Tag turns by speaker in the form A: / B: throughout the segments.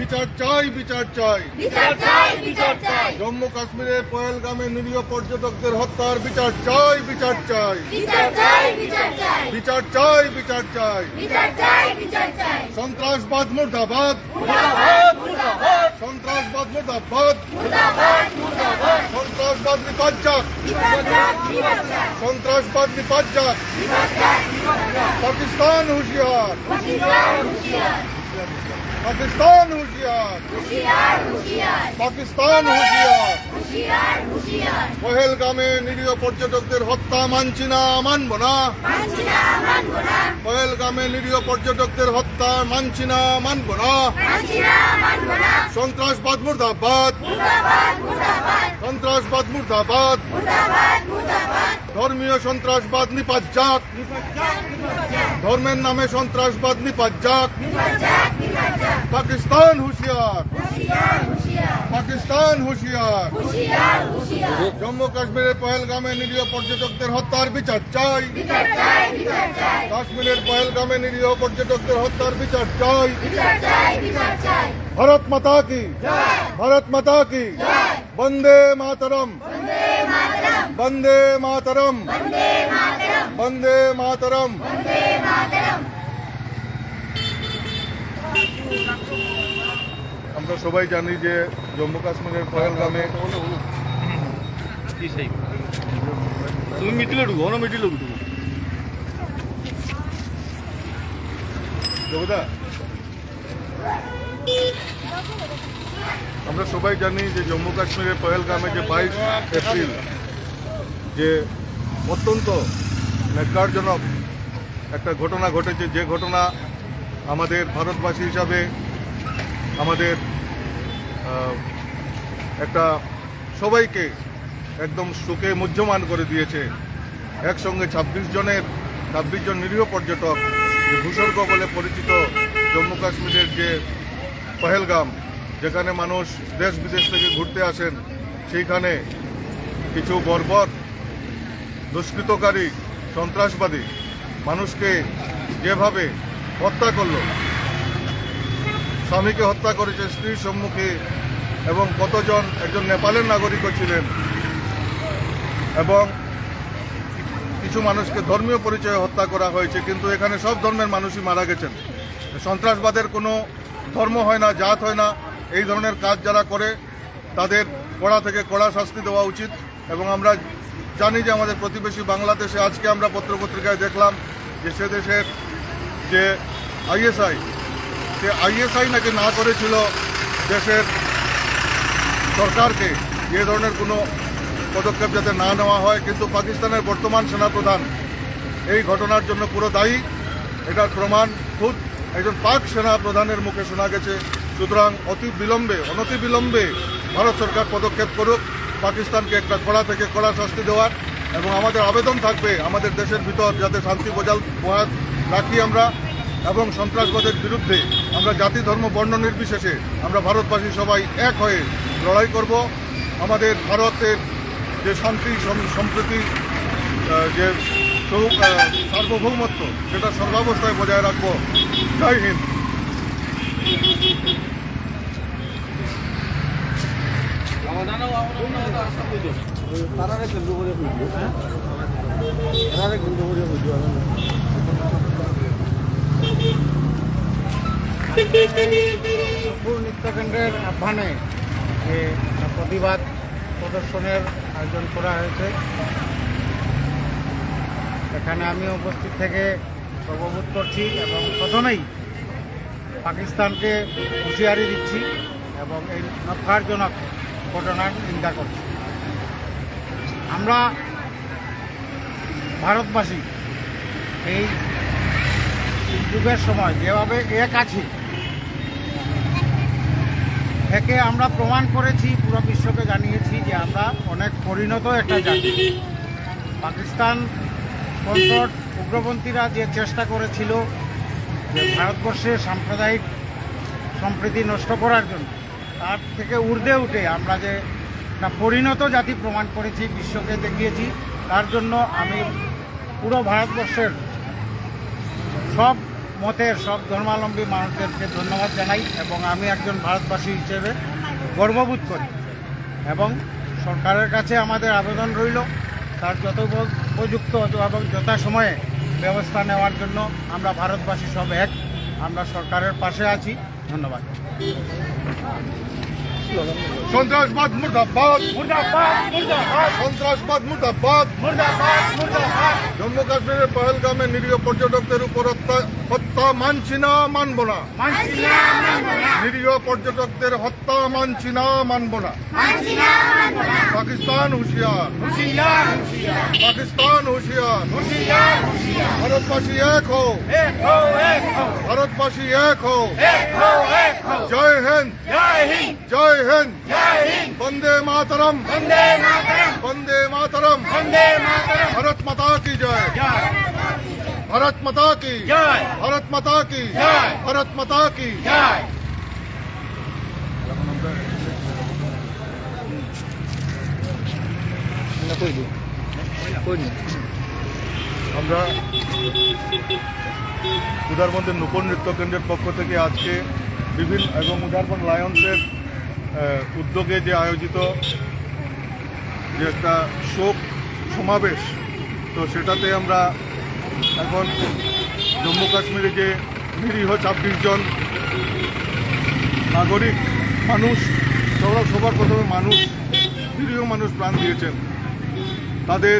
A: বিচার চাই বিচার চাই
B: বিচার চাই বিচার চাই
A: জম্মু কাশ্মীরের পয়েলগামে নিরীহ পর্যটকদের হত্যার বিচার চাই বিচার চাই
B: বিচার চাই বিচার চাই
A: বিচার চাই বিচার চাই
B: বিচার চাই বিচার চাই
A: সন্ত্রাসবাদ মুর্দাবাদ
B: মুর্দাবাদ মুর্দাবাদ
A: সন্ত্রাসবাদ মুর্দাবাদ
B: মুর্দাবাদ মুর্দাবাদ
A: সন্ত্রাসবাদ নিপাজ্জাক
B: বিপজ্জাত বিপজ্জাত
A: সন্ত্রাসবাদ নিপাজ্জাক
B: বিপজ্জাত বিপজ্জাত
A: পাকিস্তান হুঁশিয়ার
B: হুঁশিয়ার হুঁশিয়ার
A: পাকিস্তান হুঁশিয়ার। পাকিস্তান হুঁশিয়ার। পহেলগামে নিরীহ পর্যটকদের হত্যা মানছি না, মানব না। পহেলগামে নিরীহ পর্যটকদের হত্যা মানছি না, মানব না। সন্ত্রাসবাদ মুর্দাবাদ। সন্ত্রাসবাদ মুর্দাবাদ। ধর্মীয় সন্ত্রাসবাদ নিপাত যাক ধর্মের নামে সন্ত্রাসবাদ নিপাত
B: যাক বিপজ্জাত
A: পাকিস্তান হুঁশিয়ার
B: হুঁশিয়ার হুঁশিয়ার
A: পাকিস্তান হুঁশিয়ার
B: হুঁশিয়ার হুঁশিয়ার
A: জম্মু কাশ্মীরের পহেলগামে নিরীহ পর্যটকদের হত্যার বিচার চাই।
B: বিচার চাই বিচার চাই
A: কাশ্মীরের পহেলগামে নিরীহ পর্যটকদের হত্যার বিচার চাই
B: বিচার চাই বিচার চাই।
A: ভারত মাতা কি? ভারত মাতা কি? বন্দে মাতরম।
B: বন্দে মাতরম।
A: বন্দে মাতরম
B: বন্দে মাতরম
A: বন্দে মাতরম
B: বন্দে মাতরম
A: আমরা সবাই জানি যে জম্মু কাশ্মীরের পহেলগামে
C: তুমি মিডিলে ঢুকো না মিডিলে ঢুকো।
A: যোগদা আমরা সবাই জানি যে জম্মু কাশ্মীরের পহেলগামে যে বাইশ এপ্রিল, যে অত্যন্ত ন্যাক্কারজনক একটা ঘটনা ঘটেছে। যে ঘটনা আমাদের ভারতবাসী হিসাবে আমাদের একটা সবাইকে একদম সুখে মুহ্যমান করে দিয়েছে। একসঙ্গে ছাব্বিশ জনের, ছাব্বিশ জন নিরীহ পর্যটক যে ভূস্বর্গ বলে পরিচিত জম্মু কাশ্মীরের যে পহেলগাম, যেখানে মানুষ দেশ বিদেশ থেকে ঘুরতে আসেন, সেইখানে কিছু বর্বর, দুষ্কৃতকারী, সন্ত্রাসবাদী মানুষকে যেভাবে হত্যা করল। স্বামীকে হত্যা করেছে, স্ত্রীর সম্মুখে এবং কতজন একজন নেপালের নাগরিকও ছিলেন এবং কিছু মানুষকে ধর্মীয় পরিচয়ে হত্যা করা হয়েছে, কিন্তু এখানে সব ধর্মের মানুষই মারা গেছেন। সন্ত্রাসবাদের কোনো ধর্ম হয় না, জাত হয় না। এই ধরনের কাজ যারা করে, তাদের কড়া থেকে কড়া শাস্তি দেওয়া উচিত এবং আমরা জানি যে আমাদের প্রতিবেশী বাংলাদেশে আজকে আমরা পত্রপত্রিকায় দেখলাম যে সে দেশের যে আইএসআই, সে আইএসআই নাকি না করেছিল দেশের সরকারকে। এ ধরনের কোনো পদক্ষেপ যাতে না নেওয়া হয়, কিন্তু পাকিস্তানের বর্তমান সেনাপ্রধান এই ঘটনার জন্য পুরো দায়ী। এটার প্রমাণ খুদ একজন পাক সেনা প্রধানের মুখে শোনা গেছে। সুতরাং অতি বিলম্বে, অনতি বিলম্বে ভারত সরকার পদক্ষেপ করুক। পাকিস্তানকে একটা কড়া থেকে কড়া শাস্তি দেওয়ার এবং আমাদের আবেদন থাকবে, আমাদের দেশের ভিতর যাতে শান্তি বজাল রাখি আমরা এবং সন্ত্রাসবাদের বিরুদ্ধে আমরা জাতি, ধর্ম, বর্ণ নির্বিশেষে আমরা ভারতবাসী সবাই এক হয়ে লড়াই করব। আমাদের ভারতের যে শান্তি, সম- সম্প্রীতি যে সার্বভৌমত্ব, সেটা সর্বাবস্থায় বজায় রাখব। জয় হিন্দ।
C: তারারে কেন্দ্র করে বুঝলো হ্যাঁ? তারারে কেন্দ্র করে বুঝলো
D: নূপুর নৃত্যকেন্দ্রের আহ্বানে যে প্রতিবাদ প্রদর্শনের আয়োজন করা হয়েছে। এখানে আমি উপস্থিত থেকে সর্ববোধ করছি এবং প্রথমেই পাকিস্তানকে হুঁশিয়ারি দিচ্ছি এবং এই নফারজনক ঘটনার নিন্দা করছি। আমরা ভারতবাসী এই যুগের সময় যেভাবে এক আছি থেকে আমরা প্রমাণ করেছি, পুরো বিশ্বকে জানিয়েছি যে আমরা অনেক পরিণত একটা জাতি। পাকিস্তান স্পন্সর উগ্রপন্থীরা যে চেষ্টা করেছিল যে ভারতবর্ষে সাম্প্রদায়িক সম্প্রীতি নষ্ট করার জন্য, তার থেকে ঊর্ধ্বে উঠে আমরা যে একটা পরিণত জাতি প্রমাণ করেছি, বিশ্বকে দেখিয়েছি, তার জন্য আমি পুরো ভারতবর্ষের সব মতের সব ধর্মাবলম্বী মানুষদেরকে ধন্যবাদ জানাই এবং আমি একজন ভারতবাসী হিসেবে গর্ববোধ করি। এবং সরকারের কাছে আমাদের আবেদন রইল তার যত উপ- উপযুক্ত এবং যথাসময়ে ব্যবস্থা নেওয়ার জন্য আমরা ভারতবাসী সব এক আমরা সরকারের পাশে আছি। ধন্যবাদ।
A: সন্ত্রাসবাদ মুর্দাবাদ।
D: মুর্দাবাদ মুর্দাবাদ।
A: সন্ত্রাসবাদ মুর্দাবাদ।
D: মুর্দাবাদ মুর্দাবাদ।
A: জম্মু কাশ্মীরের পহেলগামে নিরীহ পর্যটকদের উপর হত্যা- মানছি না মানব না। নিরীহ পর্যটকদের হত্যা মানছি না মানব না। পাকিস্তান হুঁশিয়ার। পাকিস্তান হুঁশিয়ার। ভারতবাসী এক হো ভারতবাসী এক হো জয় হিন্দ।
D: জয় হিন্দ।
A: জয় হিন্দ।
D: হিন্দ।
A: বন্দে মাতরম।
D: বন্দে মাতরম।
A: বন্দে মাতরম। ভারত মাতা কি জয়?
D: জয়।
A: ভারত মাতা কি? ভারত মাতা কি। ভারত মাতা কি? আমরা উদারবন্দের নূপন নৃত্য কেন্দ্রের পক্ষ থেকে আজকে বিভিন্ন এবং উদারবন লায়ন্সের উদ্যোগে যে আয়োজিত যে একটা শোক সমাবেশ তো সেটাতে আমরা এখন জম্মু কাশ্মীরে যে নিরীহ ছাব্বিশ জন নাগরিক মানুষ সবার সবার প্রথমে মানুষ, নিরীহ মানুষ প্রাণ দিয়েছেন। তাদের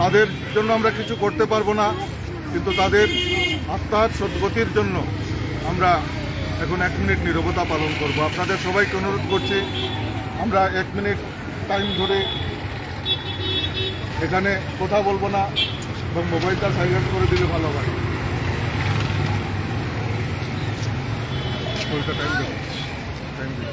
A: তাদের জন্য আমরা কিছু করতে পারব না, কিন্তু তাদের আত্মার সদ্গতির জন্য আমরা এখন এক মিনিট নীরবতা পালন করব। আপনাদের সবাইকে অনুরোধ করছি, আমরা এক মিনিট টাইম ধরে এখানে কথা বলব না। এবং মোবাইলটা সাইলেন্ট করে দিলে ভালো হয়। ওইটা টাইম দেবো টাইম দেবো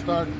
A: স্টার্ট